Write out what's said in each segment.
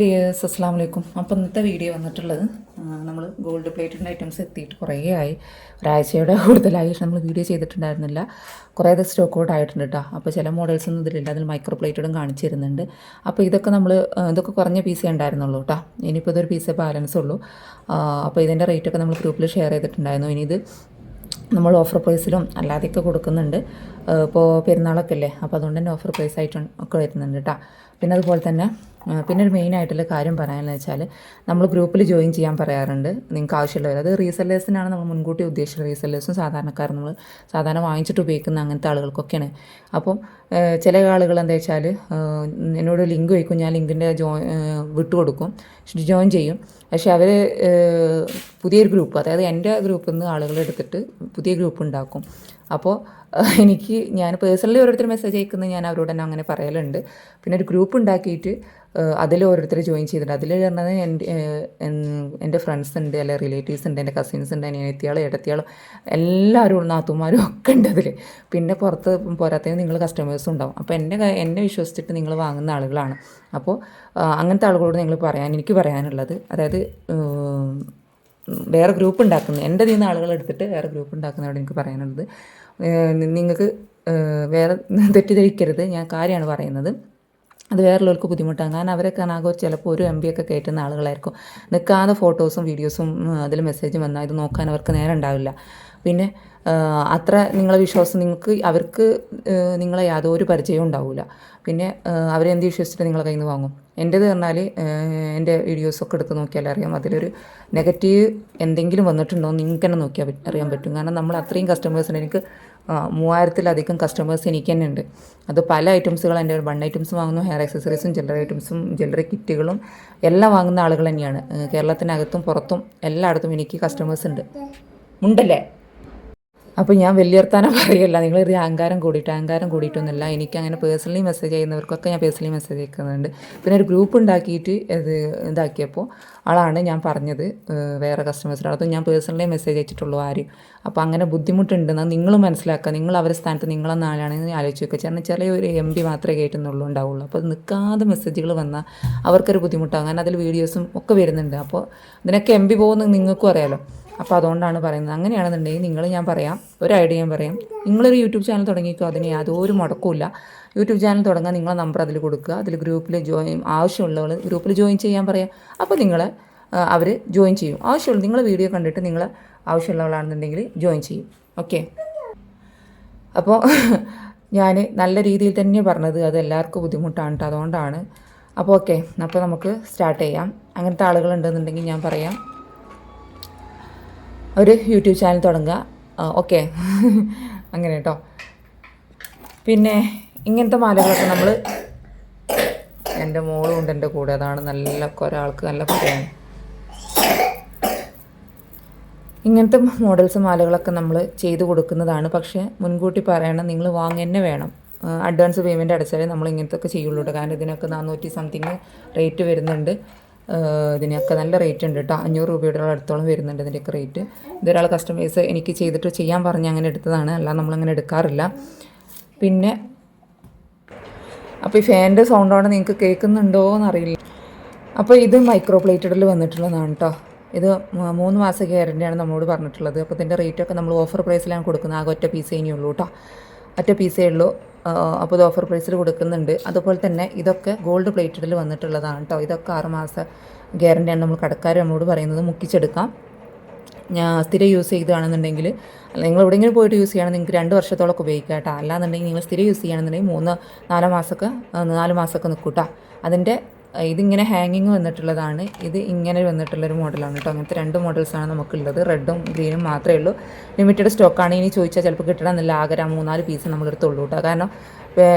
Dears അസ്സാം വലൈക്കും അപ്പോൾ ഇന്നത്തെ വീഡിയോ വന്നിട്ടുള്ളത് നമ്മൾ ഗോൾഡ് പ്ലേറ്റഡ് ഐറ്റംസ് എത്തിയിട്ട് കുറേ ആയി. ഒരാഴ്ചയുടെ കൂടുതലായി നമ്മൾ വീഡിയോ ചെയ്തിട്ടുണ്ടായിരുന്നില്ല. കുറേ അത് സ്റ്റോക്ക് ഔട്ട് ആയിട്ടുണ്ട് കേട്ടോ അപ്പോൾ ചില മോഡൽസ് ഒന്നും ഇതിലില്ല അതിൽ മൈക്രോ പ്ലേറ്റഡും കാണിച്ചു തരുന്നുണ്ട്. അപ്പോൾ ഇതൊക്കെ നമ്മൾ ഇതൊക്കെ കുറഞ്ഞ പീസേ ഉണ്ടായിരുന്നുള്ളൂ കേട്ടോ ഇനിയിപ്പോൾ ഇതൊരു പീസേ ബാലൻസ് ഉള്ളൂ. അപ്പോൾ ഇതിന്റെ റേറ്റൊക്കെ നമ്മൾ ഗ്രൂപ്പിൽ ഷെയർ ചെയ്തിട്ടുണ്ടായിരുന്നു. ഇനി ഇത് നമ്മൾ ഓഫർ പ്രൈസിലും അല്ലാതെയൊക്കെ കൊടുക്കുന്നുണ്ട്. ഇപ്പോൾ പെരുന്നാളൊക്കെ അല്ലേ അപ്പോൾ അതുകൊണ്ട് തന്നെ ഓഫർ പ്രൈസ് ആയിട്ട് ഒക്കെ വരുന്നുണ്ട് കേട്ടോ പിന്നെ അതുപോലെ തന്നെ പിന്നെ ഒരു മെയിൻ ആയിട്ടുള്ള കാര്യം പറയാമെന്ന് വെച്ചാൽ നമ്മൾ ഗ്രൂപ്പിൽ ജോയിൻ ചെയ്യാൻ പറയാറുണ്ട് നിങ്ങൾക്ക് ആവശ്യമുള്ളവർ അത് റീസെല്ലേഴ്സിനാണ് നമ്മൾ മുൻകൂട്ടി ഉദ്ദേശിച്ചത്. റീസെല്ലേഴ്സും സാധാരണക്കാർ നമ്മൾ സാധാരണ വാങ്ങിച്ചിട്ട് ഉപയോഗിക്കുന്ന അങ്ങനത്തെ ആളുകൾക്കൊക്കെയാണ്. അപ്പം ചില ആളുകൾ എന്താ വെച്ചാൽ എന്നോട് ലിങ്ക് വയ്ക്കും ഞാൻ ലിങ്കിന്റെ ജോ വിട്ടുകൊടുക്കും. ജോയിൻ ചെയ്യും. പക്ഷേ അവർ പുതിയൊരു ഗ്രൂപ്പ് അതായത് എന്റെ ഗ്രൂപ്പിൽ നിന്ന് ആളുകൾ എടുത്തിട്ട് പുതിയ ഗ്രൂപ്പ് ഉണ്ടാക്കും. അപ്പോൾ എനിക്ക് ഞാൻ പേഴ്സണലി ഓരോരുത്തർ മെസ്സേജ് അയക്കുന്നത് ഞാൻ അവരോട് തന്നെ അങ്ങനെ പറയലുണ്ട്. പിന്നെ ഒരു ഗ്രൂപ്പ് ഉണ്ടാക്കിയിട്ട് അതിൽ ഓരോരുത്തർ ജോയിൻ ചെയ്തിട്ടുണ്ട്. അതിൽ പറഞ്ഞത് എന്റെ എന്റെ ഫ്രണ്ട്സ് ഉണ്ട് അല്ലെ റിലേറ്റീവ്സ് ഉണ്ട് എന്റെ കസിൻസ് ഉണ്ട് അനിയത്തിയാളും ഏടത്തിയാളും എല്ലാവരും നാത്തുമാരും ഒക്കെ ഉണ്ട് അതിൽ പിന്നെ പുറത്ത് പോരാത്തതിന് നിങ്ങൾ കസ്റ്റമേഴ്സും ഉണ്ടാവും. അപ്പോൾ എന്റെ എന്നെ വിശ്വസിച്ചിട്ട് നിങ്ങൾ വാങ്ങുന്ന ആളുകളാണ്. അപ്പോൾ അങ്ങനത്തെ ആളുകളോട് നിങ്ങൾ പറയാൻ എനിക്ക് പറയാനുള്ളത്. അതായത് വേറെ ഗ്രൂപ്പ് ഉണ്ടാക്കുന്നത് എന്റെ നിന്ന് ആളുകൾ എടുത്തിട്ട് വേറെ ഗ്രൂപ്പ് ഉണ്ടാക്കുന്നതോട് എനിക്ക് പറയാനുള്ളത്. നിങ്ങൾക്ക് വേറെ തെറ്റിദ്ധരിക്കരുത് ഞാൻ കാര്യമാണ് പറയുന്നത്. അത് വേറുള്ളവർക്ക് ബുദ്ധിമുട്ടാണ്. കാരണം അവരൊക്കെ ആകെ ചിലപ്പോൾ ഒരു എം ബി ഒക്കെ കയറ്റുന്ന ആളുകളായിരിക്കും. നിൽക്കാതെ ഫോട്ടോസും വീഡിയോസും അതിൽ മെസ്സേജും വന്നാൽ ഇത് നോക്കാൻ അവർക്ക് നേരം ഉണ്ടാവില്ല. പിന്നെ അത്ര നിങ്ങളെ വിശ്വാസം നിങ്ങൾക്ക് അവർക്ക് നിങ്ങളെ യാതൊരു പരിചയവും ഉണ്ടാവില്ല പിന്നെ അവരെന്ത് വിശ്വസിച്ചിട്ട് നിങ്ങളെ കയ്യിൽ നിന്ന് വാങ്ങും എന്റേത് പറഞ്ഞാൽ എന്റെ വീഡിയോസൊക്കെ എടുത്ത് നോക്കിയാൽ അറിയാം അതിലൊരു നെഗറ്റീവ് എന്തെങ്കിലും വന്നിട്ടുണ്ടോ എന്ന് നിങ്ങൾക്ക് തന്നെ നോക്കിയാൽ അറിയാൻ പറ്റും. കാരണം നമ്മൾ അത്രയും കസ്റ്റമേഴ്സിന് എനിക്ക് മൂവായിരത്തിലധികം കസ്റ്റമേഴ്സ് എനിക്ക് തന്നെ ഉണ്ട് അത് പല ഐറ്റംസുകൾ എന്റെ വൺ ഐറ്റംസ് വാങ്ങുന്നു ഹെയർ ആക്സസറീസും ജ്വല്ലറി ഐറ്റംസും ജ്വല്ലറി കിറ്റുകളും എല്ലാം വാങ്ങുന്ന ആളുകൾ തന്നെയാണ്. കേരളത്തിനകത്തും പുറത്തും എല്ലായിടത്തും എനിക്ക് കസ്റ്റമേഴ്സ് ഉണ്ട്. ഉണ്ടല്ലേ അപ്പോൾ ഞാൻ വലിയർത്താനം പറയല്ല. നിങ്ങൾ ഒരു അഹങ്കാരം കൂടിയിട്ട് അഹങ്കാരം കൂടിയിട്ടൊന്നുമില്ല. എനിക്ക് അങ്ങനെ പേഴ്സണലി മെസ്സേജ് ചെയ്യുന്നവർക്കൊക്കെ ഞാൻ പേഴ്സണലി മെസ്സേജ് അയക്കുന്നുണ്ട്. പിന്നെ ഒരു ഗ്രൂപ്പ് ഉണ്ടാക്കിയിട്ട് ഇത് ഇതാക്കിയപ്പോൾ ആളാണ് ഞാൻ പറഞ്ഞത് വേറെ കസ്റ്റമേഴ്സിന്റെ അടുത്ത് ഞാൻ പേഴ്സണലി മെസ്സേജ് അയച്ചിട്ടുള്ളൂ ആരും. അപ്പോൾ അങ്ങനെ ബുദ്ധിമുട്ടുണ്ടെന്ന് നിങ്ങൾ മനസ്സിലാക്കുക. നിങ്ങൾ അവരുടെ സ്ഥാനത്ത് നിങ്ങളെന്ന ആളാണെന്ന് ആലോചിച്ച് വെക്കുക. ചേർന്ന് ചെറിയ ഒരു എം പി മാത്രമേ കേട്ടുന്നുള്ളൂ ഉണ്ടാവുള്ളൂ. അപ്പോൾ നിൽക്കാതെ മെസ്സേജുകൾ വന്നാൽ അവർക്കൊരു ബുദ്ധിമുട്ടാകും. കാരണം അതിൽ വീഡിയോസും ഒക്കെ വരുന്നുണ്ട്. അപ്പോൾ ഇതിനൊക്കെ എം പി പോകുന്നത് നിങ്ങൾക്കും അറിയാലോ. അപ്പോൾ അതുകൊണ്ടാണ് പറയുന്നത്. അങ്ങനെയാണെന്നുണ്ടെങ്കിൽ നിങ്ങൾ ഞാൻ പറയാം ഒരു ഐഡിയ ഞാൻ പറയാം. നിങ്ങളൊരു യൂട്യൂബ് ചാനൽ തുടങ്ങിക്കോ അതിന് യാതൊരു മുടക്കമില്ല. യൂട്യൂബ് ചാനൽ തുടങ്ങാൻ നിങ്ങളെ നമ്പർ അതിൽ കൊടുക്കുക. അതിൽ ഗ്രൂപ്പിൽ ജോയിൻ ആവശ്യമുള്ളവർ ഗ്രൂപ്പിൽ ജോയിൻ ചെയ്യാൻ പറയാം. അപ്പോൾ നിങ്ങൾ അവർ ജോയിൻ ചെയ്യും. ആവശ്യമുള്ള നിങ്ങൾ വീഡിയോ കണ്ടിട്ട് നിങ്ങൾ ആവശ്യമുള്ളവളാണെന്നുണ്ടെങ്കിൽ ജോയിൻ ചെയ്യും. ഓക്കെ? അപ്പോൾ ഞാൻ നല്ല രീതിയിൽ തന്നെ പറഞ്ഞത്. അത് എല്ലാവർക്കും ബുദ്ധിമുട്ടാണ് കേട്ടോ അതുകൊണ്ടാണ്. അപ്പോൾ ഓക്കെ അപ്പോൾ നമുക്ക് സ്റ്റാർട്ട് ചെയ്യാം. അങ്ങനത്തെ ആളുകളുണ്ടെന്നുണ്ടെങ്കിൽ ഞാൻ പറയാം. ഒരു യൂട്യൂബ് ചാനൽ തുടങ്ങുക. ഓക്കെ അങ്ങനെ കേട്ടോ പിന്നെ ഇങ്ങനത്തെ മാലകളൊക്കെ നമ്മൾ എന്റെ മോളും ഉണ്ട് എന്റെ കൂടെ. അതാണ് നല്ല ഒരാൾക്ക് നല്ല പറയാൻ. ഇങ്ങനത്തെ മോഡൽസ് മാലകളൊക്കെ നമ്മൾ ചെയ്തു കൊടുക്കുന്നതാണ്. പക്ഷേ മുൻകൂട്ടി പറയണം നിങ്ങൾ വാങ്ങന്നെ വേണം. അഡ്വാൻസ് പേയ്മെന്റ് അടച്ചാലേ നമ്മൾ ഇങ്ങനത്തെ ഒക്കെ ചെയ്യുള്ളൂ കാരണം ഇതിനൊക്കെ നാനൂറ്റി സംതിങ് റേറ്റ് വരുന്നുണ്ട്. ഇതിനൊക്കെ നല്ല റേറ്റ് ഉണ്ട് കേട്ടോ അഞ്ഞൂറ് രൂപയുടെ അടുത്തോളം വരുന്നുണ്ട് ഇതിന്റെയൊക്കെ റേറ്റ് ഇതൊരാൾ കസ്റ്റമേഴ്സ് എനിക്ക് ചെയ്തിട്ട് ചെയ്യാൻ പറഞ്ഞ് അങ്ങനെ എടുത്തതാണ്. അല്ല നമ്മളങ്ങനെ എടുക്കാറില്ല. പിന്നെ അപ്പോൾ ഈ ഫാനിന്റെ സൗണ്ടാണ് നിങ്ങൾക്ക് കേൾക്കുന്നുണ്ടോ എന്നറിയില്ല. അപ്പോൾ ഇത് മൈക്രോ പ്ലേറ്റഡിൽ വന്നിട്ടുള്ളതാണ് കേട്ടോ ഇത് മൂന്ന് മാസം ഗ്യാരന്റിയാണ് നമ്മളോട് പറഞ്ഞിട്ടുള്ളത്. അപ്പോൾ ഇതിന്റെ റേറ്റൊക്കെ നമ്മൾ ഓഫർ പ്രൈസിലാണ് കൊടുക്കുന്നത്. ആകെ ഒറ്റ പീസേ ഇനിയുള്ളൂ കേട്ടോ ഒറ്റ പീസേ ഉള്ളൂ അപ്പോൾ ഇത് ഓഫർ പ്രൈസിൽ കൊടുക്കുന്നുണ്ട്. അതുപോലെ തന്നെ ഇതൊക്കെ ഗോൾഡ് പ്ലേറ്റഡിൽ വന്നിട്ടുള്ളതാണ് കേട്ടോ ഇതൊക്കെ ആറുമാസ മാസം ഗ്യാരണ്ടിയാണ് നമ്മൾ കടക്കാർ നമ്മളോട് പറയുന്നത് മുക്കിച്ചെടുക്കാം. ഞാൻ സ്ഥിരം യൂസ് ചെയ്തതാണെന്നുണ്ടെങ്കിൽ നിങ്ങൾ എവിടെയെങ്കിലും പോയിട്ട് യൂസ് ചെയ്യണം നിങ്ങൾക്ക് രണ്ട് വർഷത്തോളമൊക്കെ ഉപയോഗിക്കാം കേട്ടോ അല്ലാന്നുണ്ടെങ്കിൽ നിങ്ങൾ സ്ഥിരം യൂസ് ചെയ്യുകയാണെന്നുണ്ടെങ്കിൽ മൂന്ന് നാല് മാസമൊക്കെ നാല് മാസമൊക്കെ നിൽക്കൂട്ടോ കേട്ടോ അതിന്റെ ഇതിങ്ങനെ ഹാങ്ങിങ് വന്നിട്ടുള്ളതാണ്. ഇത് ഇങ്ങനെ വന്നിട്ടുള്ളൊരു മോഡലാണ് കേട്ടോ അങ്ങനത്തെ രണ്ട് മോഡൽസാണ് നമുക്കുള്ളത്. റെഡും ഗ്രീനും മാത്രമേ ഉള്ളൂ. ലിമിറ്റഡ് സ്റ്റോക്കാണ് ഇനി ചോദിച്ചാൽ ചിലപ്പോൾ കിട്ടണമെന്നില്ല ആകെ ഒരു മൂന്നാൽ പീസ് നമ്മളെടുത്തുള്ളൂ കേട്ടോ കാരണം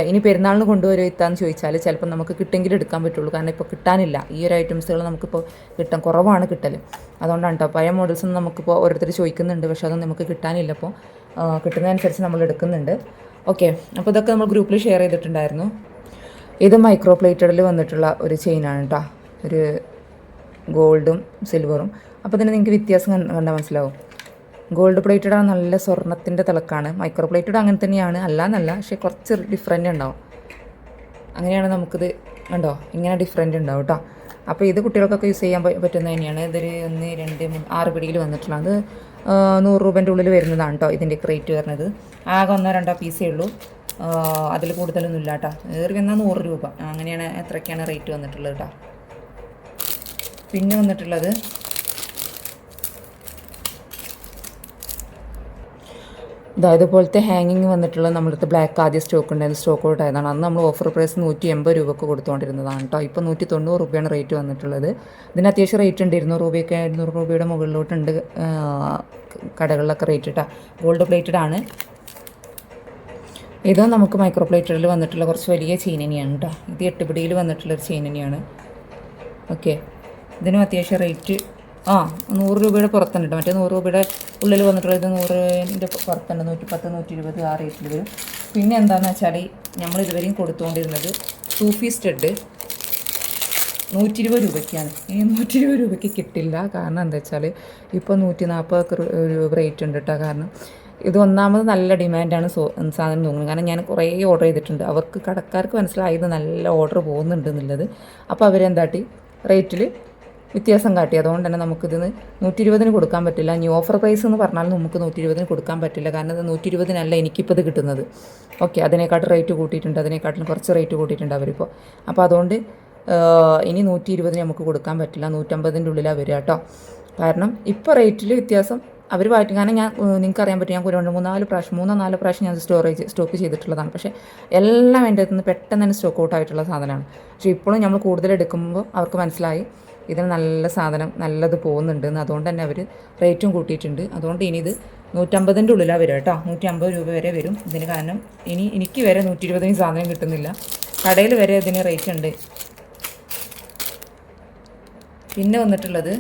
ഇനി പെരുന്നാളിന് കൊണ്ടുവരുമോ ഇത്താന്ന് ചോദിച്ചാൽ ചിലപ്പോൾ നമുക്ക് കിട്ടെങ്കിലും എടുക്കാൻ പറ്റുള്ളൂ. കാരണം ഇപ്പോൾ കിട്ടാനില്ല. ഈ ഒരു ഐറ്റംസുകൾ നമുക്കിപ്പോൾ കിട്ടാൻ കുറവാണ് കിട്ടൽ അതുകൊണ്ടാണ് കേട്ടോ പഴയ മോഡൽസ് നമുക്കിപ്പോൾ ഓരോരുത്തർ ചോദിക്കുന്നുണ്ട്. പക്ഷേ അതൊന്നും നമുക്ക് കിട്ടാനില്ല അപ്പോൾ കിട്ടുന്നതനുസരിച്ച് നമ്മൾ എടുക്കുന്നുണ്ട്. ഓക്കെ അപ്പോൾ ഇതൊക്കെ നമ്മൾ ഗ്രൂപ്പിൽ ഷെയർ ചെയ്തിട്ടുണ്ടായിരുന്നു. ഇത് മൈക്രോ പ്ലേറ്റഡിൽ വന്നിട്ടുള്ള ഒരു ചെയിനാണ് കേട്ടോ ഒരു ഗോൾഡും സിൽവറും അപ്പോൾ തന്നെ നിങ്ങൾക്ക് വ്യത്യാസം കണ്ട- കണ്ടാൽ മനസ്സിലാവും? ഗോൾഡ് പ്ലേറ്റഡ് ആണ് നല്ല സ്വർണത്തിന്റെ തിളക്കാണ്. മൈക്രോ പ്ലേറ്റഡ് അങ്ങനെ തന്നെയാണ്. അല്ലാന്നല്ല പക്ഷേ കുറച്ച് ഡിഫറെന്റ് ഉണ്ടാവും. അങ്ങനെയാണ് നമുക്കിത് കണ്ടോ? ഇങ്ങനെ ഡിഫറെന്റ് ഉണ്ടാവും കേട്ടോ അപ്പോൾ ഇത് കുട്ടികൾക്കൊക്കെ യൂസ് ചെയ്യാൻ പറ്റുന്ന തന്നെയാണ്. ഇതൊരു ഒന്ന് രണ്ട് മൂന്ന് ആറ് പിടിയിൽ വന്നിട്ടുള്ളത് നൂറ് രൂപേന്റെ ഉള്ളിൽ വരുന്നതാണ് കേട്ടോ ഇതിന്റെ ക്രേറ്റ് വരുന്നത്. ആകെ ഒന്നോ രണ്ടോ പീസേ ഉള്ളൂ. അതിൽ കൂടുതലൊന്നും ഇല്ല കേട്ടോ ഏറി വന്നാൽ നൂറ് രൂപ. അങ്ങനെയാണ് എത്രയൊക്കെയാണ് റേറ്റ് വന്നിട്ടുള്ളത് കേട്ടോ പിന്നെ വന്നിട്ടുള്ളത് അതായത് ഇതുപോലത്തെ ഹാങ്ങിങ് വന്നിട്ടുള്ള നമ്മളടുത്ത് ബ്ലാക്ക് ആദ്യം സ്റ്റോക്ക് ഉണ്ടായിരുന്നു. സ്റ്റോക്ക് ഔട്ട് ആയതാണ്. അന്ന് നമ്മൾ ഓഫർ പ്രൈസ് നൂറ്റി എൺപത് രൂപക്ക് കൊടുത്തുകൊണ്ടിരുന്നതാണ് കേട്ടോ ഇപ്പോൾ നൂറ്റി തൊണ്ണൂറ് രൂപയാണ് റേറ്റ് വന്നിട്ടുള്ളത്. ഇതിന് അത്യാവശ്യം റേറ്റ് ഉണ്ട്. ഇരുന്നൂറ് രൂപയൊക്കെ ഇരുന്നൂറ് രൂപയുടെ മുകളിലോട്ടുണ്ട് കടകളിലൊക്കെ റേറ്റ് ഇട്ടാ ഗോൾഡ് പ്ലേറ്റഡ് ആണ്. ഇത് നമുക്ക് മൈക്രോ പ്ലേറ്ററിൽ വന്നിട്ടുള്ള കുറച്ച് വലിയ ചെയിൻ തന്നെയാണ് കേട്ടോ ഇത് എട്ടുപിടിയിൽ വന്നിട്ടുള്ളൊരു ചെയിൻ തന്നെയാണ് ഓക്കെ. ഇതിനും അത്യാവശ്യം റേറ്റ് ആ നൂറ് രൂപയുടെ പുറത്തുണ്ട് കേട്ടോ മറ്റേ നൂറ് രൂപയുടെ ഉള്ളിൽ വന്നിട്ടുള്ളത് നൂറിന്റെ പുറത്തുണ്ട്. നൂറ്റി പത്ത് നൂറ്റി ഇരുപത് ആ റേറ്റിൽ വരും. പിന്നെ എന്താണെന്ന് വെച്ചാൽ നമ്മൾ ഇതുവരെയും കൊടുത്തുകൊണ്ടിരുന്നത് സൂഫി സ്റ്റഡ് നൂറ്റി ഇരുപത് രൂപയ്ക്കാണ്. ഈ നൂറ്റി ഇരുപത് രൂപയ്ക്ക് കിട്ടില്ല. കാരണം എന്താ വെച്ചാൽ ഇപ്പോൾ നൂറ്റി നാൽപ്പതൊക്കെ രൂപ റേറ്റ് ഉണ്ട് കേട്ടോ കാരണം ഇത് ഒന്നാമത് നല്ല ഡിമാൻഡാണ് സാധനം തോന്നുന്നത്. കാരണം ഞാൻ കുറേ ഓർഡർ ചെയ്തിട്ടുണ്ട്. അവർക്ക് കടക്കാർക്ക് മനസ്സിലായത് നല്ല ഓർഡർ പോകുന്നുണ്ട് എന്നുള്ളത്. അപ്പോൾ അവരെന്താട്ടി റേറ്റിൽ വ്യത്യാസം കാട്ടി. അതുകൊണ്ട് തന്നെ നമുക്കിതിന് നൂറ്റി ഇരുപതിന് കൊടുക്കാൻ പറ്റില്ല. ഇനി ഓഫർ പ്രൈസ് എന്ന് പറഞ്ഞാൽ നമുക്ക് നൂറ്റി ഇരുപതിന് കൊടുക്കാൻ പറ്റില്ല. കാരണം ഇത് നൂറ്റി ഇരുപതിനല്ല എനിക്കിപ്പോൾ ഇത് കിട്ടുന്നത്. ഓക്കെ അതിനെക്കാട്ടും റേറ്റ് കൂട്ടിയിട്ടുണ്ട്. അതിനെക്കാട്ടിലും കുറച്ച് റേറ്റ് കൂട്ടിയിട്ടുണ്ട് അവരിപ്പോൾ അപ്പോൾ അതുകൊണ്ട് ഇനി നൂറ്റി ഇരുപതിന് നമുക്ക് കൊടുക്കാൻ പറ്റില്ല. നൂറ്റമ്പതിന്റെ ഉള്ളിലാണ് വരിക കേട്ടോ. കാരണം ഇപ്പോൾ റേറ്റിൽ വ്യത്യാസം അവർ വായിട്ട് കാരണം ഞാൻ നിങ്ങൾക്ക് അറിയാൻ പറ്റും ഞാൻ രണ്ട് മൂന്നാൽ പ്രാവശ്യം മൂന്നോ നാല് പ്രാവശ്യം ഞാൻ സ്റ്റോറേജ് സ്റ്റോക്ക് ചെയ്തിട്ടുള്ളതാണ്. പക്ഷേ എല്ലാം എന്റെ അടുത്ത് നിന്ന് പെട്ടെന്ന് തന്നെ സ്റ്റോക്ക് ഔട്ട് ആയിട്ടുള്ള സാധനമാണ്. പക്ഷേ ഇപ്പോഴും നമ്മൾ കൂടുതൽ എടുക്കുമ്പോൾ അവർക്ക് മനസ്സിലായി ഇതിന് നല്ല സാധനം നല്ലത് പോകുന്നുണ്ട് എന്ന്. അതുകൊണ്ട് തന്നെ അവർ റേറ്റും കൂട്ടിയിട്ടുണ്ട്. അതുകൊണ്ട് ഇനി ഇത് നൂറ്റമ്പതിന്റെ ഉള്ളിലാണ് വരിക കേട്ടോ. നൂറ്റി അമ്പത് രൂപ വരെ വരും. ഇതിന് കാരണം ഇനി എനിക്ക് വരെ നൂറ്റി ഇരുപതിന് സാധനം കിട്ടുന്നില്ല. കടയിൽ വരെ ഇതിന് റേറ്റ് ഉണ്ട് പിന്നെ വന്നിട്ടുള്ളത്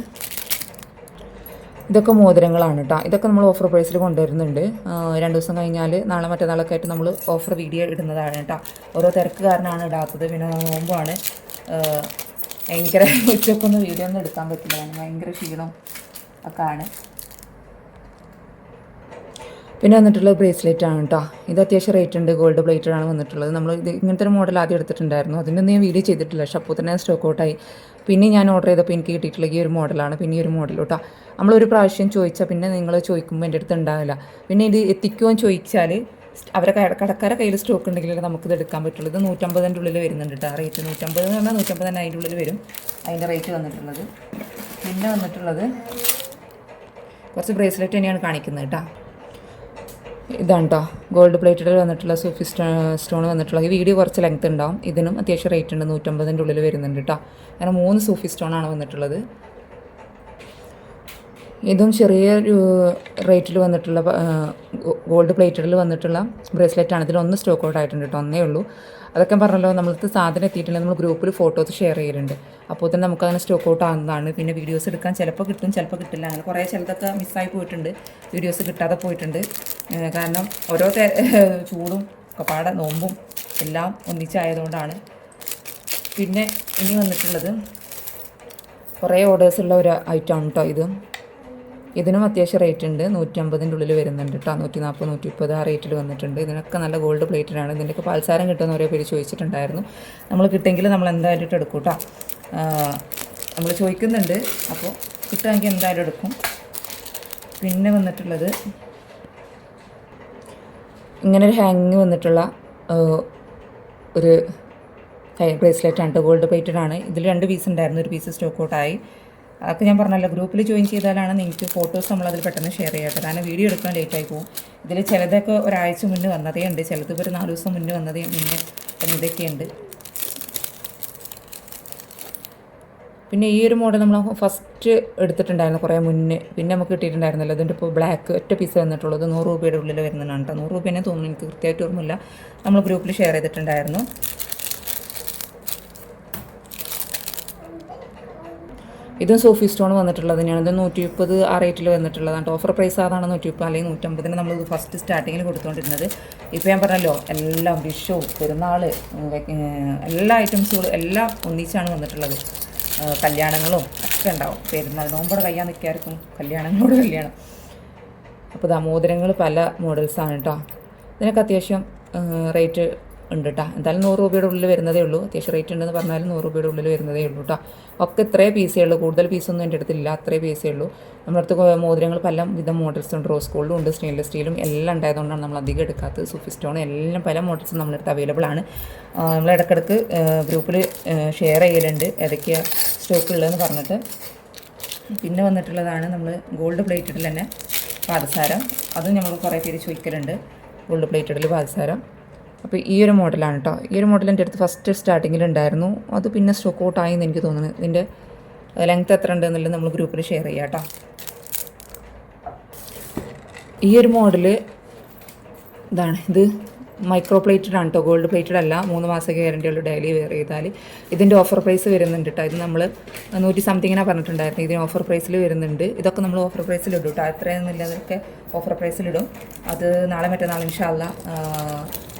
ഇതൊക്കെ മോതിരങ്ങളാണ് കേട്ടോ ഇതൊക്കെ നമ്മൾ ഓഫർ പ്രൈസിൽ കൊണ്ടുവരുന്നുണ്ട്. രണ്ട് ദിവസം കഴിഞ്ഞാൽ നാളെ മറ്റന്നാളൊക്കെ ആയിട്ട് നമ്മൾ ഓഫർ വീഡിയോ ഇടുന്നതാണ് കേട്ടോ ഓരോ തിരക്ക് കാരണമാണ് ഇടാത്തത്. പിന്നെ നോമ്പാണ്. ഭയങ്കര ഉച്ചക്കൊന്നും വീഡിയോ ഒന്നും എടുക്കാൻ പറ്റില്ല. ഭയങ്കര ക്ഷീണം ഒക്കെ ആണ് പിന്നെ വന്നിട്ടുള്ളത് ബ്രേസ്ലെറ്റ് ആണ് കേട്ടോ ഇത് അത്യാവശ്യം റേറ്റ് ഉണ്ട് ഗോൾഡ് പ്ലേറ്റഡ് ആണ് വന്നിട്ടുള്ളത്. നമ്മൾ ഇത് ഇങ്ങനത്തെ ഒരു മോഡൽ ആദ്യം എടുത്തിട്ടുണ്ടായിരുന്നു. അതിന്റെ ഒന്നും ഞാൻ വീഡിയോ ചെയ്തിട്ടില്ല. പക്ഷെ അപ്പോൾ തന്നെ സ്റ്റോക്ക് ഔട്ടായി പിന്നെ ഞാൻ ഓർഡർ ചെയ്തപ്പോൾ എനിക്ക് കിട്ടിയിട്ടുള്ള ഈ ഒരു മോഡലാണ് പിന്നെ ഈ ഒരു മോഡൽ കേട്ടോ നമ്മളൊരു പ്രാവശ്യം ചോദിച്ചാൽ പിന്നെ നിങ്ങൾ ചോദിക്കുമ്പോൾ എന്റെ അടുത്ത് ഉണ്ടാവില്ല. പിന്നെ ഇത് എത്തിക്കുമോ ചോദിച്ചാൽ അവരെ കട- കടക്കാരെ കയ്യിൽ സ്റ്റോക്ക് ഉണ്ടെങ്കിലേ നമുക്കിത് എടുക്കാൻ പറ്റുള്ളൂ. ഇത് നൂറ്റമ്പതിന്റെ ഉള്ളിൽ വരുന്നുണ്ട് കേട്ടോ റേറ്റ് നൂറ്റമ്പത് എന്ന് പറഞ്ഞാൽ നൂറ്റമ്പത് തന്നെ അതിന്റെ ഉള്ളിൽ വരും. അതിന്റെ റേറ്റ് വന്നിട്ടുള്ളത്. പിന്നെ വന്നിട്ടുള്ളത് കുറച്ച് ബ്രേസ്ലെറ്റ് തന്നെയാണ് കാണിക്കുന്നത് കേട്ടോ ഇതാണ് കേട്ടോ ഗോൾഡ് പ്ലേറ്റഡിൽ വന്നിട്ടുള്ള സൂഫി സ്റ്റോ സ്റ്റോൺ വന്നിട്ടുള്ള ഈ വീഡിയോ കുറച്ച് ലെങ്ത് ഉണ്ടാവും. ഇതിനും അത്യാവശ്യം റേറ്റ് ഉണ്ട്. നൂറ്റമ്പതിന്റെ ഉള്ളിൽ വരുന്നുണ്ട് കേട്ടോ കാരണം മൂന്ന് സൂഫി സ്റ്റോണാണ് വന്നിട്ടുള്ളത്. ഇതും ചെറിയ റേറ്റിൽ വന്നിട്ടുള്ള ഗോൾഡ് പ്ലേറ്റഡിൽ വന്നിട്ടുള്ള ബ്രേസ്ലെറ്റ് ആണ്. ഇതിലൊന്ന് സ്റ്റോക്ക് ഔട്ട് ആയിട്ടുണ്ട് കേട്ടോ ഒന്നേ ഉള്ളൂ. അതൊക്കെ പറഞ്ഞല്ലോ നമ്മൾക്ക് സാധനം എത്തിയിട്ടില്ല നമ്മൾ ഗ്രൂപ്പിൽ ഫോട്ടോസ് ഷെയർ ചെയ്യലുണ്ട്. അപ്പോൾ തന്നെ നമുക്ക് അങ്ങനെ സ്റ്റോക്ക് ഔട്ട് ആകുന്നതാണ് പിന്നെ വീഡിയോസ് എടുക്കാൻ ചിലപ്പോൾ കിട്ടും ചിലപ്പോൾ കിട്ടില്ല. അങ്ങനെ കുറേ ചിലതൊക്കെ മിസ്സായി പോയിട്ടുണ്ട്. വീഡിയോസ് കിട്ടാതെ പോയിട്ടുണ്ട്. കാരണം ഓരോ ചൂടും ഒക്കെപ്പാടെ നോമ്പും എല്ലാം ഒന്നിച്ചായതുകൊണ്ടാണ്. പിന്നെ ഇനി വന്നിട്ടുള്ളത് കുറേ ഓർഡേഴ്സുള്ള ഒരു ഐറ്റമാണ് കേട്ടോ ഇത്. ഇതിനും അത്യാവശ്യം റേറ്റ് ഉണ്ട്. നൂറ്റമ്പതിന്റെ ഉള്ളിൽ വരുന്നുണ്ട് കേട്ടോ നൂറ്റി നാൽപ്പത് നൂറ്റി മുപ്പത് ആ റേറ്റിൽ വന്നിട്ടുണ്ട്. ഇതിനൊക്കെ നല്ല ഗോൾഡ് പ്ലേറ്റഡാണ് ഇതിന്റെയൊക്കെ പാൽസാരം കിട്ടുമെന്ന് ഓരോ പേര് ചോദിച്ചിട്ടുണ്ടായിരുന്നു. നമ്മൾ കിട്ടുമെങ്കിൽ നമ്മൾ എന്തായാലും ഇട്ട് എടുക്കും കേട്ടോ നമ്മൾ ചോദിക്കുന്നുണ്ട്. അപ്പോൾ കിട്ടുമെങ്കിൽ എന്തായാലും എടുക്കും. പിന്നെ വന്നിട്ടുള്ളത് ഇങ്ങനെ ഒരു ഹാങ്ങിങ് വന്നിട്ടുള്ള ഒരു ബ്രേസ്ലെറ്റ് ആണ്. ഗോൾഡ് പ്ലേറ്റഡ് ആണ്. ഇതിൽ രണ്ട് പീസ് ഉണ്ടായിരുന്നു. ഒരു പീസ് സ്റ്റോക്ക് ഔട്ടായി അതൊക്കെ ഞാൻ പറഞ്ഞല്ലോ ഗ്രൂപ്പിൽ ജോയിൻ ചെയ്താലാണ് നിങ്ങൾക്ക് ഫോട്ടോസ് നമ്മളതിൽ പെട്ടെന്ന് ഷെയർ ചെയ്യട്ടെ കാരണം വീഡിയോ എടുക്കാൻ ലേറ്റ് ആയി പോകും. ഇതിൽ ചിലതൊക്കെ ഒരാഴ്ച മുന്നേ വന്നതേ ഉണ്ട്. ചിലത് ഒരു നാല് ദിവസം മുന്നേ വന്നതേ മുന്നേ പിന്നെ പിന്നെ ഈ ഒരു മോഡൽ നമ്മൾ ഫസ്റ്റ് എടുത്തിട്ടുണ്ടായിരുന്നു കുറേ മുന്നേ. പിന്നെ നമുക്ക് കിട്ടിയിട്ടുണ്ടായിരുന്നല്ലോ. അതിന്റെ ഇപ്പോൾ ബ്ലാക്ക് ഒറ്റ പീസ് വന്നിട്ടുള്ളത് നൂറ് രൂപയുടെ ഉള്ളിൽ വരുന്നതാണ് കേട്ടോ. നൂറ് രൂപേനെ തോന്നുന്നു. എനിക്ക് കൃത്യമായിട്ട് ഓർമ്മയില്ല. നമ്മൾ ഗ്രൂപ്പിൽ ഷെയർ ചെയ്തിട്ടുണ്ടായിരുന്നു. ഇതും സോഫി സ്റ്റോൺ വന്നിട്ടുള്ളത് തന്നെയാണ്. ഇത് നൂറ്റി മുപ്പത് ആ റേറ്റിൽ വന്നിട്ടുള്ളതാണ് ഓഫർ പ്രൈസ് അതാണ് നൂറ്റി മുപ്പത് അല്ലെങ്കിൽ നൂറ്റമ്പതിന് നമ്മൾ ഫസ്റ്റ് സ്റ്റാർട്ടിങ്ങിൽ കൊടുത്തുകൊണ്ടിരുന്നത് ഇപ്പോൾ ഞാൻ പറഞ്ഞല്ലോ എല്ലാം വിഷു പെരുന്നാൾ എല്ലാ ഐറ്റംസുകളും എല്ലാം ഒന്നിച്ചാണ് വന്നിട്ടുള്ളത്. കല്യാണങ്ങളും ഒക്കെ ഉണ്ടാവും. പെരുന്നാൾ നോമ്പോടെ കയ്യാൻ നിൽക്കായിരിക്കും കല്യാണങ്ങളോട് കല്യാണം. അപ്പോൾ ദാമോദരങ്ങൾ പല മോഡൽസാണ് കേട്ടോ ഇതിനൊക്കെ അത്യാവശ്യം റേറ്റ് ഉണ്ട് കേട്ടോ എന്തായാലും നൂറ് രൂപയുടെ ഉള്ളിൽ വരുന്നതേ ഉള്ളൂ. അത്യാവശ്യം റേറ്റ് ഉണ്ടെന്ന് പറഞ്ഞാലും നൂറ് രൂപയുടെ ഉള്ളിൽ വരുന്നതേ ഉള്ളൂ കേട്ടോ ഒക്കെ ഇത്രേ പീസേ ഉള്ളൂ. കൂടുതൽ പീസൊന്നും എന്റെ അടുത്തില്ല അത്രേ പീസേ ഉള്ളൂ. നമ്മുടെ അടുത്ത് മോതിരങ്ങൾ പല വിധം മോഡൽസ് ഉണ്ട്. റോസ് ഗോൾഡും ഉണ്ട് സ്റ്റെയിൻലെസ് സ്റ്റീലും എല്ലാം ഉണ്ടായതുകൊണ്ടാണ് നമ്മൾ അധികം എടുക്കാത്തത്. സൂഫി സ്റ്റോൺ എല്ലാം പല മോഡൽസും നമ്മുടെ അടുത്ത് അവൈലബിൾ ആണ്. നമ്മൾ ഇടയ്ക്കിടക്ക് ഗ്രൂപ്പിൽ ഷെയർ ചെയ്യലുണ്ട്. ഏതൊക്കെയാണ് സ്റ്റോക്ക് ഉള്ളതെന്ന് പറഞ്ഞിട്ട്. പിന്നെ വന്നിട്ടുള്ളതാണ് നമ്മൾ ഗോൾഡ് പ്ലേറ്റഡിൽ തന്നെ പാദസാരം. അതും നമ്മൾ കുറേ പേര് ചോദിക്കലുണ്ട്. ഗോൾഡ് പ്ലേറ്റഡിൽ പാദസാരം. അപ്പോൾ ഈ ഒരു മോഡലാണ് കേട്ടോ ഈ ഒരു മോഡൽ എന്റെ അടുത്ത് ഫസ്റ്റ് സ്റ്റാർട്ടിങ്ങിൽ ഉണ്ടായിരുന്നു അത് പിന്നെ സ്റ്റോക്ക് ഔട്ട് ആയി എന്ന് എനിക്ക് തോന്നുന്നു. ഇതിന്റെ ലെങ്ത് എത്ര ഉണ്ട് എന്നുള്ളത് നമ്മൾ ഗ്രൂപ്പിൽ ഷെയർ ചെയ്യാം കേട്ടോ ഈ ഒരു മോഡൽ ഇതാണ്. ഇത് മൈക്രോ പ്ലേറ്റഡ് ആണ് കേട്ടോ ഗോൾഡ് പ്ലേറ്റഡ് അല്ല. മൂന്ന് മാസം ഗ്യാരണ്ടി ഉള്ള ഡെയിലി വെയർ ചെയ്താൽ ഇതിന്റെ ഓഫർ പ്രൈസ് വരുന്നുണ്ട് കേട്ടോ ഇത് നമ്മൾ നൂറ്റി സംതിങ്ങിനാണ് പറഞ്ഞിട്ടുണ്ടായിരുന്നു. ഇതിന് ഓഫർ പ്രൈസിൽ വരുന്നുണ്ട്. ഇതൊക്കെ നമ്മൾ ഓഫർ പ്രൈസിൽ ഇടും കേട്ടോ അതൊക്കെ ഓഫർ പ്രൈസിലിടും അത് നാളെ മറ്റന്നാൾ ഇൻഷാല്ല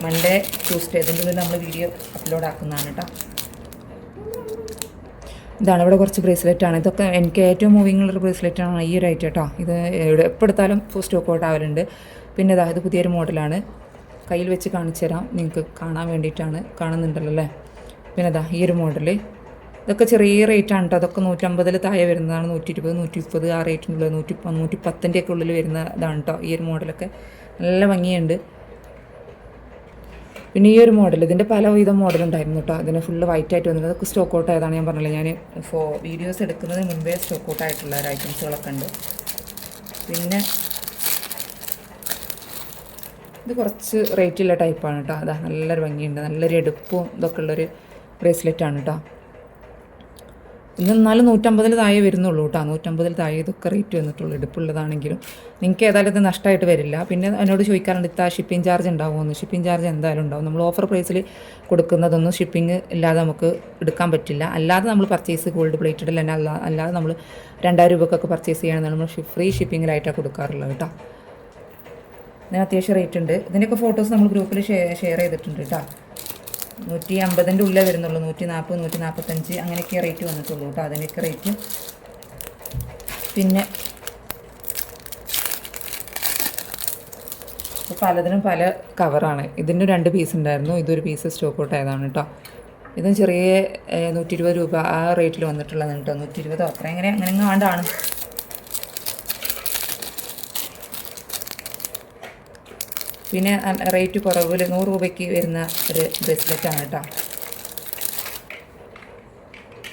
മൺഡേ ട്യൂസ്ഡേ ഇതിന്റെ നമ്മൾ വീഡിയോ അപ്ലോഡ് ആക്കുന്നതാണ് കേട്ടോ ഇതാണ് ഇവിടെ കുറച്ച് ബ്രേസ്ലെറ്റ് ആണ്. ഇതൊക്കെ എനിക്ക് ഏറ്റവും മൂവിങ് ഉള്ള ബ്രേസ്ലെറ്റ് ആണ് ഈ ഒരു ഐറ്റം കേട്ടോ ഇത് എവിടെ എപ്പോൾ എടുത്താലും സ്റ്റോക്ക് ഔട്ട് ആവലുണ്ട്. പിന്നെ ഇതാ ഇത് പുതിയൊരു മോഡലാണ് കയ്യിൽ വെച്ച് കാണിച്ചു തരാം. നിങ്ങൾക്ക് കാണാൻ വേണ്ടിയിട്ടാണ് കാണുന്നുണ്ടല്ലോ അല്ലേ? പിന്നെ ഇതാ ഈ ഒരു മോഡൽ ഇതൊക്കെ ചെറിയ റേറ്റ് ആണ് കേട്ടോ അതൊക്കെ നൂറ്റമ്പതിൽ താഴെ വരുന്നതാണ്. നൂറ്റി ഇരുപത് നൂറ്റി മുപ്പത് ആ റേറ്റിനുള്ളത് നൂറ്റി നൂറ്റി പത്തിന്റെ ഒക്കെ ഉള്ളിൽ വരുന്ന ഇതാണ് കേട്ടോ ഈ ഒരു മോഡലൊക്കെ നല്ല ഭംഗിയുണ്ട്. പിന്നെ ഈ ഒരു മോഡൽ ഇതിന്റെ പലവിധം മോഡൽ ഉണ്ടായിരുന്നു കേട്ടോ. അതിന് ഫുള്ള് വൈറ്റ് ആയിട്ട് വന്നത് അതൊക്കെ സ്റ്റോക്ക് ഔട്ട് ആയതാണ് ഞാൻ പറഞ്ഞില്ല ഞാൻ ഫോ വീഡിയോസ് എടുക്കുന്നതിന് മുൻപേ സ്റ്റോക്ക് ഔട്ട് ആയിട്ടുള്ള ഒരു ഐറ്റംസുകളൊക്കെ ഉണ്ട്. പിന്നെ ഇത് കുറച്ച് റേറ്റുള്ള ടൈപ്പാണ് കേട്ടോ. അതാ നല്ലൊരു ഭംഗിയുണ്ട്. നല്ലൊരു എടുപ്പും ഇതൊക്കെ ഉള്ളൊരു ബ്രേസ്ലെറ്റ് ആണ് കേട്ടോ. ഇത് എന്നാലും നൂറ്റമ്പതിൽ താഴെ വരുന്നുള്ളൂ കേട്ടോ. നൂറ്റമ്പതിൽ താഴെ ഇതൊക്കെ റേറ്റ് വന്നിട്ടുള്ളൂ. എടുപ്പുള്ളതാണെങ്കിലും. നിങ്ങൾക്ക് ഏതായാലും ഇത് നഷ്ടമായിട്ട് വരില്ല. പിന്നെ എന്നോട് ചോദിക്കാറുണ്ട് ഇത്താ ഷിപ്പിംഗ് ചാർജ് ഉണ്ടാവുമെന്ന് ഷിപ്പിംഗ് ചാർജ് എന്തായാലും ഉണ്ടാവും. നമ്മൾ ഓഫർ പ്രൈസിൽ കൊടുക്കുന്നതൊന്നും ഷിപ്പിംഗ് ഇല്ലാതെ നമുക്ക് എടുക്കാൻ പറ്റില്ല. അല്ലാതെ നമ്മൾ പർച്ചേസ് ഗോൾഡ് പ്ലേറ്റഡ് തന്നെ അല്ല അല്ലാതെ നമ്മൾ രണ്ടായിരം രൂപക്കൊക്കെ പർച്ചേസ് ചെയ്യുകയാണെങ്കിൽ നമ്മൾ ഫ്രീ ഷിപ്പിങ്ങിലായിട്ടാണ് കൊടുക്കാറുള്ളത് കേട്ടോ. ഇതിന് അത്യാവശ്യം റേറ്റ് ഉണ്ട്. ഇതിന്റെയൊക്കെ ഫോട്ടോസ് നമ്മൾ ഗ്രൂപ്പിൽ ഷെയർ ചെയ്തിട്ടുണ്ട് കേട്ടോ. നൂറ്റി അമ്പതിന്റെ ഉള്ളിൽ വരുന്നുള്ളൂ. നൂറ്റി നാൽപ്പത് നൂറ്റി നാൽപ്പത്തഞ്ച് അങ്ങനെയൊക്കെ റേറ്റ് വന്നിട്ടുള്ളൂ കേട്ടോ. അതിനൊക്കെ റേറ്റ്. പിന്നെ പലതിനും പല കവറാണ് ഇതിന്റെ രണ്ട് പീസ് ഉണ്ടായിരുന്നു. ഇതൊരു പീസ് സ്റ്റോക്ക് ഔട്ട് ആയതാണ് കേട്ടോ. ഇതും ചെറിയ നൂറ്റി ഇരുപത് രൂപ ആ റേറ്റിൽ വന്നിട്ടുള്ളതാണ് കേട്ടോ. നൂറ്റി ഇരുപതോ അത്ര എങ്ങനെ അങ്ങനെ ആണ്ടാണ്. പിന്നെ റേറ്റ് കുറവിൽ നൂറ് രൂപയ്ക്ക് വരുന്ന ഒരു ബ്രേസ്ലെറ്റാണ് കേട്ടോ.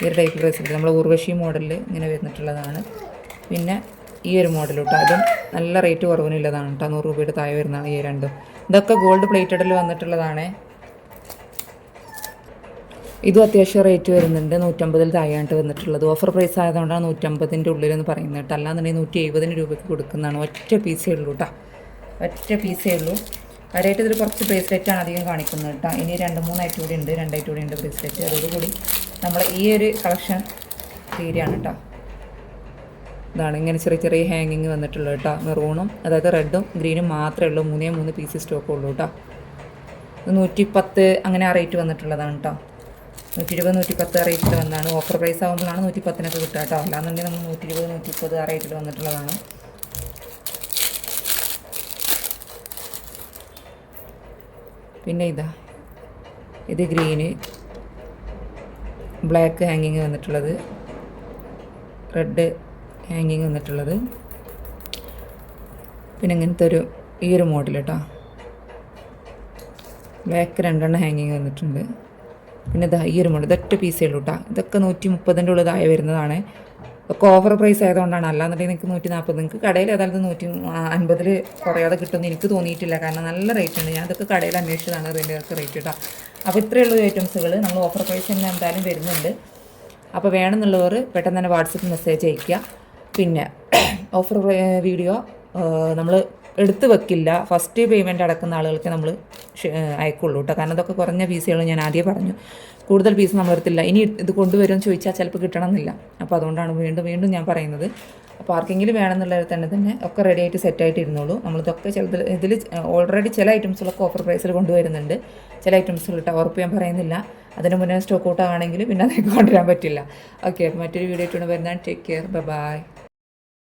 ഈ ടൈപ്പ് ബ്രേസ്ലെറ്റ്. നമ്മൾ ഊർവശി മോഡലിൽ ഇങ്ങനെ വന്നിട്ടുള്ളതാണ്. പിന്നെ ഈ ഒരു മോഡൽ കേട്ടോ. അതും നല്ല റേറ്റ് കുറവിനുള്ളതാണ് കേട്ടോ. നൂറ് രൂപയുടെ താഴെ വരുന്നതാണ് ഈ രണ്ടും. ഇതൊക്കെ ഗോൾഡ് പ്ലേറ്റഡിൽ വന്നിട്ടുള്ളതാണ്. ഇതും അത്യാവശ്യം റേറ്റ് വരുന്നുണ്ട്. നൂറ്റമ്പതിൽ താഴെയായിട്ട് വന്നിട്ടുള്ളത്. ഓഫർ പ്രൈസ് ആയതുകൊണ്ടാണ് നൂറ്റമ്പതിന്റെ ഉള്ളിലെന്ന് പറയുന്നത് കേട്ടോ. അല്ലാന്നുണ്ടെങ്കിൽ നൂറ്റി എഴുപതിന് രൂപയ്ക്ക് കൊടുക്കുന്നതാണ്. ഒറ്റ പീസേ ഉള്ളൂ കേട്ടോ. ഒറ്റ പീസേ ഉള്ളൂ. കാര്യമായിട്ട് ഇതിൽ കുറച്ച് ബ്രേസ്ലെറ്റാണ് അധികം കാണിക്കുന്നത് കേട്ടോ ഇനി രണ്ട് മൂന്നായിട്ട് കൂടി ഉണ്ട്. രണ്ടായിട്ട് കൂടി ഉണ്ട് ബ്രേസ്ലെറ്റ് അതോടുകൂടി നമ്മൾ ഈ ഒരു കളക്ഷൻ തീരെയാണ് കേട്ടോ ഇതാണ് ഇങ്ങനെ ചെറിയ ചെറിയ ഹാങ്ങിങ് വന്നിട്ടുള്ളത് കേട്ടോ മെറൂണും അതായത് റെഡും ഗ്രീനും മാത്രമേ ഉള്ളൂ. മൂന്നേ മൂന്ന് പീസ് സ്റ്റോക്ക് ഉള്ളൂ കേട്ടോ നൂറ്റി പത്ത് അങ്ങനെ ആ റേറ്റ് വന്നിട്ടുള്ളതാണ് കേട്ടോ നൂറ്റി ഇരുപത് നൂറ്റി പത്ത് റേറ്റിൽ വന്നതാണ് ഓഫർ പ്രൈസ് ആകുമ്പോഴാണ് നൂറ്റി പത്തിനൊക്കെ കിട്ടുക കേട്ടോ അല്ലാന്നുണ്ടെങ്കിൽ നമ്മൾ നൂറ്റി ഇരുപത് നൂറ്റി മുപ്പത് ആ റേറ്റിൽ വന്നിട്ടുള്ളതാണ്. പിന്നെ ഇതാ ഇത് ഗ്രീന്. ബ്ലാക്ക് ഹാങ്ങിങ് വന്നിട്ടുള്ളത്. റെഡ് ഹാങ്ങിങ് വന്നിട്ടുള്ളത്. പിന്നെ ഇങ്ങനത്തെ ഒരു ഈ ഒരു മോഡൽ കേട്ടോ ബ്ലാക്ക് രണ്ടെണ്ണം ഹാങ്ങിങ് വന്നിട്ടുണ്ട്. പിന്നെ ഇതാ ഈ ഒരു മോഡൽ ഇതൊറ്റ പീസേ ഉള്ളൂ കേട്ടോ ഇതൊക്കെ നൂറ്റി മുപ്പതിന്റെ ഉള്ളതായി വരുന്നതാണ്. ഒക്കെ ഓഫർ പ്രൈസ് ആയതുകൊണ്ടാണ്. അല്ലാന്നുണ്ടെങ്കിൽ നിങ്ങൾക്ക് നൂറ്റി നാൽപ്പത് നിങ്ങൾക്ക് കടയിൽ ഏതായാലും നൂറ്റി അൻപതിൽ കുറയാതെ കിട്ടുമെന്ന് എനിക്ക് തോന്നിയിട്ടില്ല. കാരണം നല്ല റേറ്റ് ഉണ്ട്. ഞാൻ ഇതൊക്കെ കടയിൽ അന്വേഷിച്ചതാണ് റെന്റുകാർക്ക് റേറ്റ് കേട്ടോ. അപ്പോൾ ഇത്രയുള്ള ഐറ്റംസുകൾ നമ്മൾ ഓഫർ പ്രൈസ് തന്നെ എന്തായാലും വരുന്നുണ്ട്. അപ്പോൾ വേണമെന്നുള്ളവർ പെട്ടെന്ന് തന്നെ വാട്സപ്പ് മെസ്സേജ് അയയ്ക്കുക. പിന്നെ ഓഫർ വീഡിയോ നമ്മൾ എടുത്ത് വെക്കില്ല. ഫസ്റ്റ് പേയ്മെന്റ് അടക്കുന്ന ആളുകൾക്ക് നമ്മൾ അയക്കുള്ളൂ കേട്ടോ കാരണം ഇതൊക്കെ കുറഞ്ഞ പീസുകൾ ഞാൻ ആദ്യം പറഞ്ഞു. കൂടുതൽ പീസ് നമ്മൾ എടുത്തില്ല ഇനി ഇത് കൊണ്ടുവരുമെന്ന് ചോദിച്ചാൽ ചിലപ്പോൾ കിട്ടണമെന്നില്ല. അപ്പോൾ അതുകൊണ്ടാണ് വീണ്ടും വീണ്ടും ഞാൻ പറയുന്നത്. അപ്പോൾ ആർക്കെങ്കിലും വേണമെന്നുള്ളത് തന്നെ തന്നെ ഒക്കെ റെഡി ആയിട്ട് സെറ്റ് ആയിട്ട് ഇരുന്നോളൂ. നമ്മളിതൊക്കെ ചിലത് ഇതിൽ ഓൾറെഡി ചില ഐറ്റംസുകളൊക്കെ ഓഫർ പ്രൈസിൽ കൊണ്ടുവരുന്നുണ്ട്. ചില ഐറ്റംസുകൾ കേട്ടോ ഉറപ്പ് ഞാൻ പറയുന്നില്ല. അതിന് മുന്നേ സ്റ്റോക്ക് ഔട്ട് ആണെങ്കിൽ പിന്നെ അതിലേക്ക് കൊണ്ടുവരാൻ പറ്റില്ല. ഓക്കെ മറ്റൊരു വീഡിയോ ഇട്ടുകൊണ്ട് വരുന്നതാണ്. Take care bye bye